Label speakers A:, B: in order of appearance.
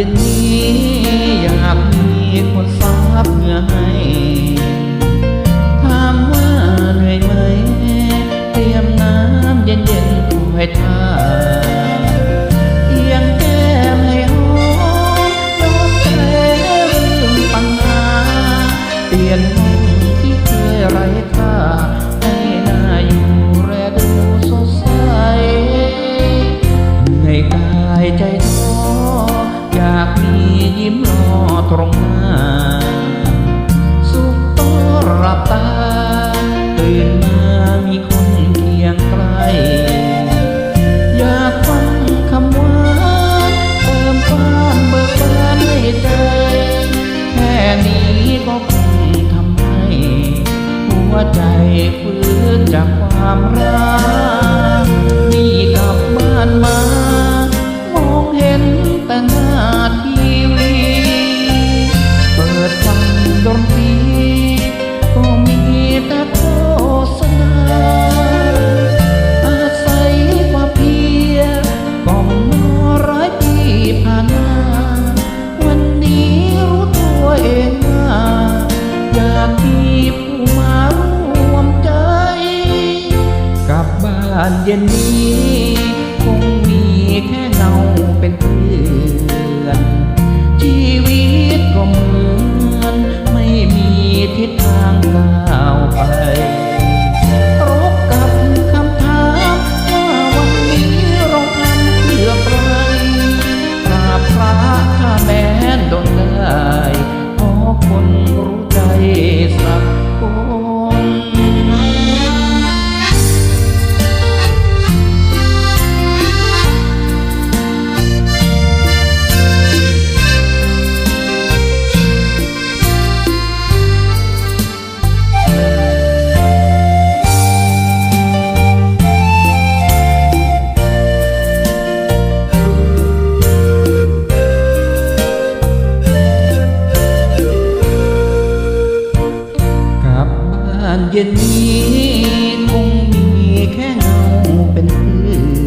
A: ็นนี้อยากมีคนซับเหงื่อให้ถามว่าเหนื่อยไหม เตรียมน้ำเย็นๆคู่ให้ทาเอียงแก้มให้หอมยอมใจลืมปัญหาเปลี่ยน ยิ้มรอตรงหน้า สุขต้องรับตา ตื่นมามีคนเคียงใกล้ อยากฟังคำว่าเติมความเบิกบานในใจ แค่นี้ก็คงทำให้ หัวใจฟื้นจากความรักานเย็นนี้ คงมีแค่เงาเป็นเพื่อน ชีวิตก็เหมือน ไม่มีทิศทางก้าวานเย็นนี้คงมีแค่เงาเป็นเพื่อน